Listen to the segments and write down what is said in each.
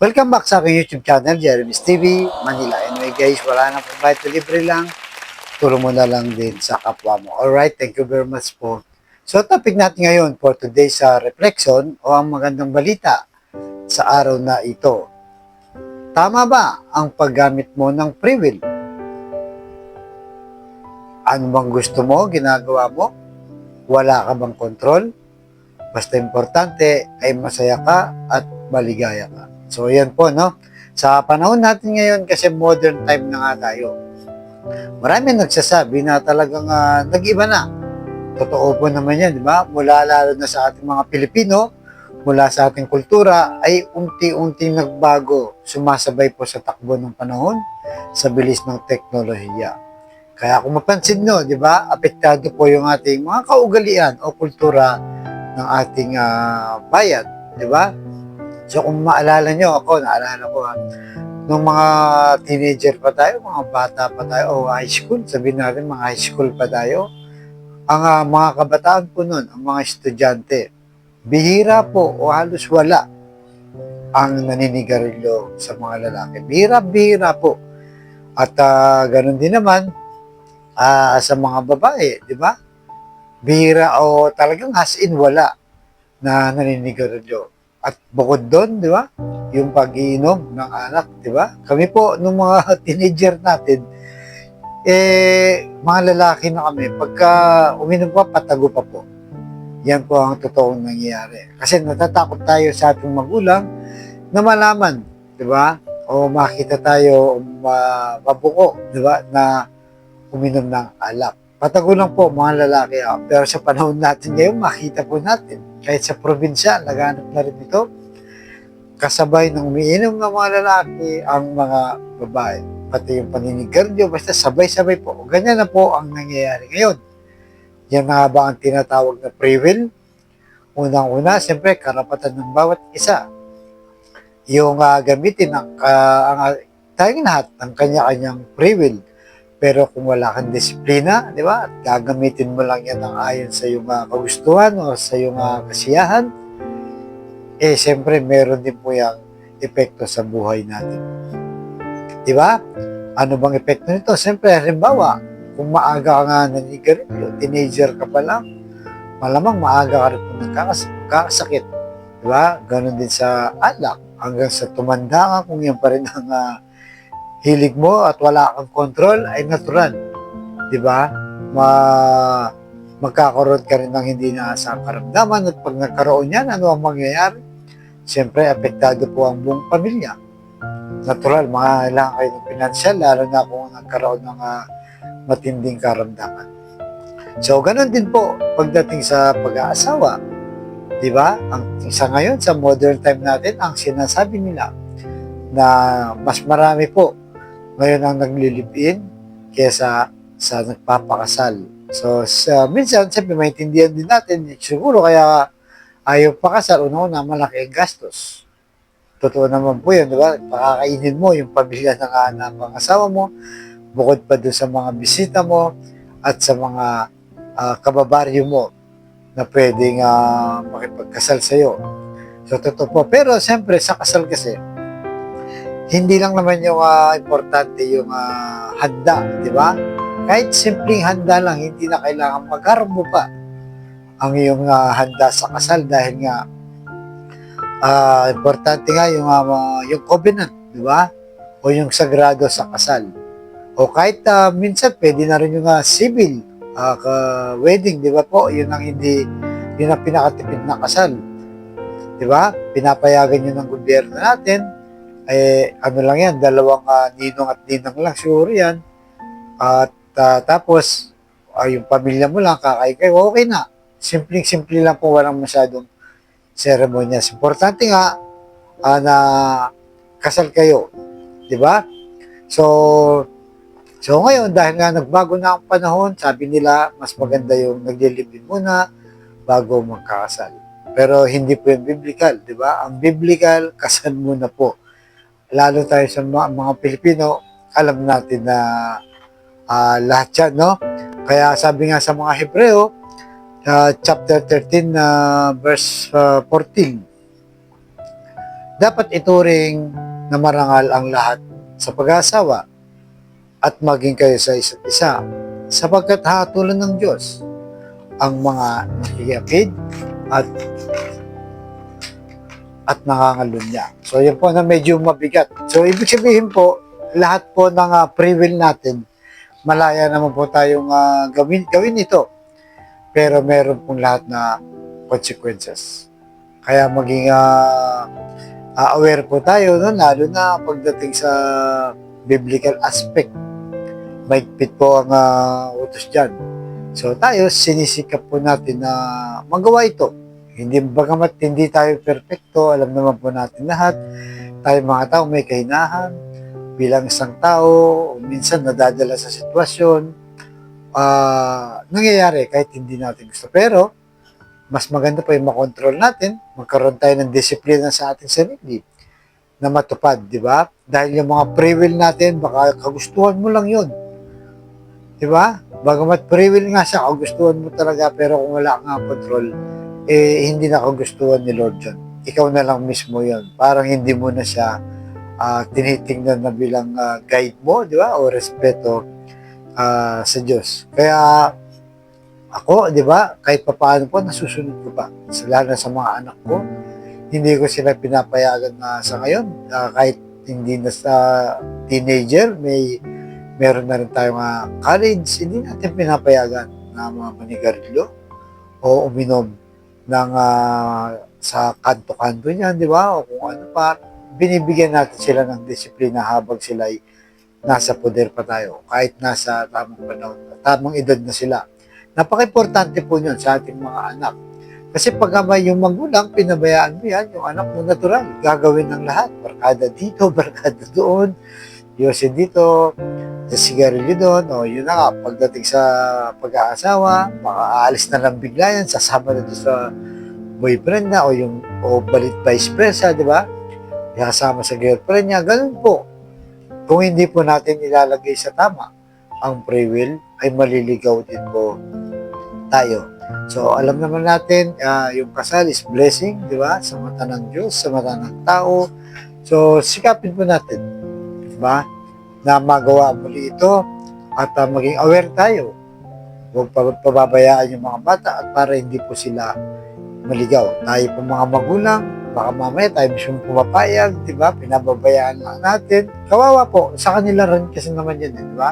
Welcome back sa aking YouTube channel, Jeremy's TV, Manila. Anyway guys, wala na po kahit libre lang. Turo mo na lang din sa kapwa mo. Alright, thank you very much po. So topic natin ngayon for today's uh, reflection o ang magandang balita sa araw na ito. Tama ba ang paggamit mo ng free will? Ano bang gusto mo, ginagawa mo? Wala ka bang kontrol? Basta importante ay masaya ka at maligaya ka. So, yan po, no? Sa panahon natin ngayon, kasi modern time na nga tayo, marami nagsasabi na talagang ah, nag-iba na. Totoo po naman yan, di ba? Mula lalo na sa ating mga Pilipino, mula sa ating kultura, ay unti-unti nagbago. Sumasabay po sa takbo ng panahon, sa bilis ng teknolohiya. Kaya kung mapansin nyo, di ba, apektado po yung ating mga kaugalian o kultura ng ating ah, bayan, di ba? So kung maalala nyo, ako, naalala ko, ha, nung mga teenager pa tayo, mga bata pa tayo, o high school, sabihin natin mga high school pa tayo, ang ah, mga kabataan po nun, ang mga estudyante, bihira po o halos wala ang naninigarilyo sa mga lalaki. Bihira-bihira po. At ah, ganun din naman ah, sa mga babae, di ba? Bihira o talagang as in wala na naninigarilyo. At bukod doon, di ba? Yung pag-iinom ng anak, di ba? Kami po, nung mga teenager natin, eh, mga lalaki na kami, pagka uminom pa, patago pa po. Yan po ang totoong nangyayari. Kasi natatakot tayo sa ating magulang na malaman, di ba? O makita tayo, mabuko, di ba? Na uminom ng alak. Patago lang po mga lalaki. ah. Pero sa panahon natin ngayon, makita po natin. Kahit sa probinsya, laganap na rin ito. Kasabay ng umiinom ng mga lalaki ang mga babae. Pati yung paninigardio, basta sabay-sabay po. Ganyan na po ang nangyayari ngayon. Yan na ba ang tinatawag na free will? Unang-una, siyempre, karapatan ng bawat isa. Yung ah, gamitin ng, ah, ang, tayong lahat ng kanya-kanyang free will. Pero kung wala kang disiplina, di ba, at gagamitin mo lang yan ng ayon sa iyong ah, kagustuhan o sa iyong ah, kasiyahan, eh, siyempre, meron din po yung epekto sa buhay natin. Di ba? Ano bang epekto nito? Siyempre, halimbawa, kung maaga ka nga nanigarilyo, teenager ka pa lang, malamang maaga ka rin po nagkakas nagkakasakit. Di ba? Ganon din sa alak. Hanggang sa tumanda ka, kung yan pa rin ang ah, hilig mo at wala kang control, ay natural. Di ba? Ma magkakaroon ka rin ng hindi naasang karamdaman at pag nagkaroon yan, ano ang mangyayari? Siyempre, apektado po ang buong pamilya. Natural, mangangailangan kayo ng pinansyal, lalo na kung nagkaroon ng ah, matinding karamdaman. So, ganun din po pagdating sa pag-aasawa. Di ba? Ang sa ngayon, sa modern time natin, ang sinasabi nila na mas marami po ngayon ang naglilipin kesa sa nagpapakasal. So, sa, minsan, siyempre, maintindihan din natin, siguro kaya ayaw pakasal, una-una, malaki ang gastos. Totoo naman po yun, di ba? Pakakainin mo yung pamilya ng anak ng asawa mo, bukod pa doon sa mga bisita mo at sa mga ah, kababaryo mo na pwedeng ah, makipagkasal sa iyo. So, totoo po. Pero, siyempre, sa kasal kasi, hindi lang naman yung ah, importante yung ah, handa, di ba? Kahit simpleng handa lang, hindi na kailangan magharbo pa ang iyong ah, handa sa kasal dahil nga ah, importante nga yung, ah, yung covenant, di ba? O yung sagrado sa kasal. O kahit ah, minsan pwede na rin yung ah, civil ka- wedding, di ba po? Yun ang hindi, yun ang pinakatipid na kasal. Di ba? Pinapayagan yun ng gobyerno natin. Eh, ano lang yan, dalawang ah, ninong at ninang lang, siguro yan. At ah, tapos, ah, yung pamilya mo lang, kakain kayo, okay na. Simpleng-simple lang po, walang masyadong ceremonies. Importante nga ah, na kasal kayo. Di ba? So, so ngayon, dahil nga nagbago na ang panahon, sabi nila, mas maganda yung naglilibin muna bago magkakasal. Pero hindi po yung biblical, di ba? Ang biblical, kasal muna po. Lalo tayo sa mga, mga Pilipino, alam natin na ah, lahat yan, no? Kaya sabi nga sa mga Hebreo, ah, chapter 13, na verse ah, 14, dapat ituring na marangal ang lahat sa pag-aasawa at maging kayo sa isa't isa sapagkat hatulan ng Diyos ang mga nakikipid at at nangangalunya. So, yun po na medyo mabigat. So, ibig sabihin po, lahat po ng uh, free will natin, malaya naman po tayong ah, gawin, gawin ito. Pero meron pong lahat na consequences. Kaya maging ah, ah, aware po tayo, no? lalo na pagdating sa biblical aspect. Maigpit po ang ah, utos dyan. So tayo, sinisikap po natin na magawa ito. Hindi bagamat hindi tayo perfecto, alam naman po natin lahat. Tayo mga tao may kahinahan. Bilang isang tao, minsan nadadala sa sitwasyon, ah nangyayari kahit hindi natin gusto. Pero, mas maganda pa yung makontrol natin, magkaroon tayo ng disiplina sa ating sarili na matupad, di ba? Dahil yung mga free will natin, baka kagustuhan mo lang yun. Di ba? Bagamat free will nga siya, kagustuhan mo talaga, pero kung wala kang control, eh, hindi na kagustuhan ni Lord John. Ikaw na lang mismo yon Parang hindi mo na siya ah, tinitingnan na bilang ah, guide mo, di ba? O respeto ah, sa Diyos. Kaya, ako, di ba, kahit papaano po, nasusunod ko pa. Lalo sa mga anak ko, hindi ko sila pinapayagan na sa ngayon. ah, kahit hindi na sa teenager, may meron na rin tayong ah, college, hindi natin pinapayagan na mga manigarilyo o uminom ng ah, sa kanto-kanto niyan, di ba? O kung ano pa, binibigyan natin sila ng disiplina habang sila ay nasa poder pa tayo, kahit nasa tamang panahon, tamang edad na sila. Napaka-importante po yun sa ating mga anak. Kasi pag may yung magulang, pinabayaan mo yan, yung anak mo natural, gagawin ng lahat. Barkada dito, barkada doon, yosin dito, sigarilyo doon, o yun na nga, pagdating sa pag-aasawa, baka aalis na lang bigla yan, sasama na doon sa boyfriend na, o yung, o balit vice versa, di ba? Kasama sa girlfriend niya, ganun po. Kung hindi po natin ilalagay sa tama, ang free will, ay maliligaw din po tayo. So, alam naman natin, ah, yung kasal is blessing, di ba? Sa mata ng Diyos, sa mata ng tao. So, sikapin po natin, di ba? Na magawa muli ito at ah, maging aware tayo. Huwag pa- pababayaan yung mga bata at para hindi po sila maligaw. Tayo po mga magulang, baka mamaya tayo mismo pumapayag, di ba? Pinababayaan lang natin. Kawawa po, sa kanila rin kasi naman yun, eh, di ba?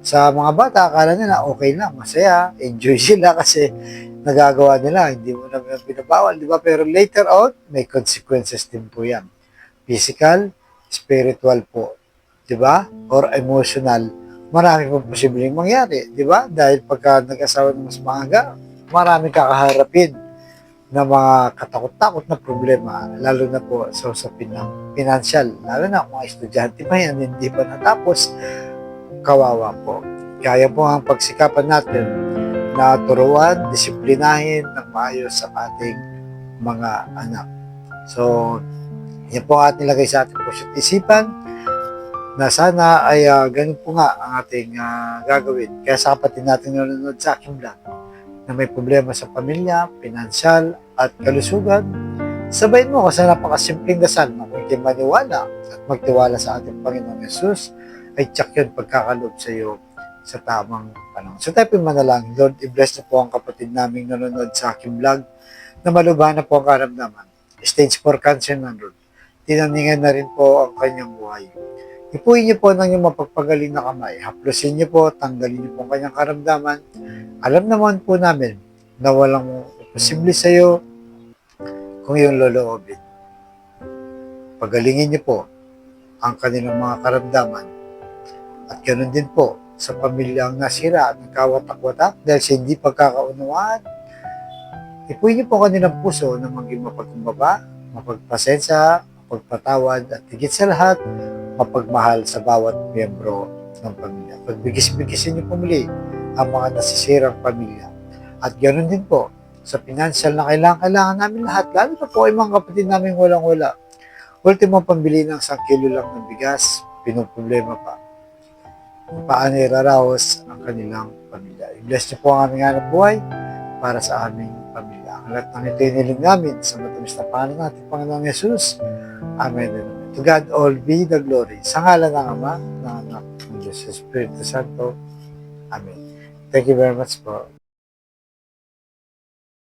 Sa mga bata, akala nila okay lang, masaya, enjoy sila kasi nagagawa nila, hindi mo naman binabawal, di ba? Pero later on, may consequences din po yan. Physical, spiritual po, di ba? Or emotional, marami po posibleng mangyari, di ba? Dahil pagka nag-asawa ng mas maaga, maraming kakaharapin na mga katakot-takot na problema, lalo na po sa usapin ng financial, lalo na kung estudyante pa yan, hindi pa natapos, kawawa po. Kaya po ang pagsikapan natin na turuan, disiplinahin ng maayos sa ating mga anak. So, yan po ang ating lagay sa ating puso't isipan na sana ay ah, ganun po nga ang ating ah, gagawin. Kaya sa kapatid natin nanonood sa aking vlog na may problema sa pamilya, pinansyal at kalusugan, sabayin mo ako sa napakasimpleng dasal na kung maniwala at magtiwala sa ating Panginoong Yesus, ay tsak yun pagkakaloob sa iyo sa tamang panahon. So tayo manalangin, Lord, i-bless na po ang kapatid naming nanonood sa aking vlog na malubhan na po ang karamdaman. Stage 4 cancer na, Lord. Tinaningan na rin po ang kanyang buhay. Ipuin niyo po ng iyong mapagpagaling na kamay. Haplusin niyo po, tanggalin niyo po ang kanyang karamdaman. Alam naman po namin na walang posible sa iyo kung yung loloobin. Pagalingin niyo po ang kanilang mga karamdaman. At ganoon din po sa pamilyang nasira at nagkawatak-watak dahil sa hindi pagkakaunawaan. Ipuin niyo po ang kanilang puso na maging mapagkumbaba, mapagpasensya, mapagpatawad at higit sa lahat, mapagmahal sa bawat miyembro ng pamilya. Pagbigis-bigisin niyo po muli ang mga nasisirang pamilya. At ganoon din po sa financial na kailangan, kailangan namin lahat, lalo na po ay mga kapatid namin walang-wala. Ultimo pambili ng isang kilo lang ng bigas, pinoproblema pa. Paano iraraos ang kanilang pamilya. I-bless niyo po ang aming hanap buhay para sa aming pamilya. Ang lahat ng ito namin sa matamis na pangalan natin, Panginoong Yesus. Amen. To God all be the glory. Sa ngalan ng Ama, ng Anak, ng Diyos, Espiritu Santo. Amen. Thank you very much po.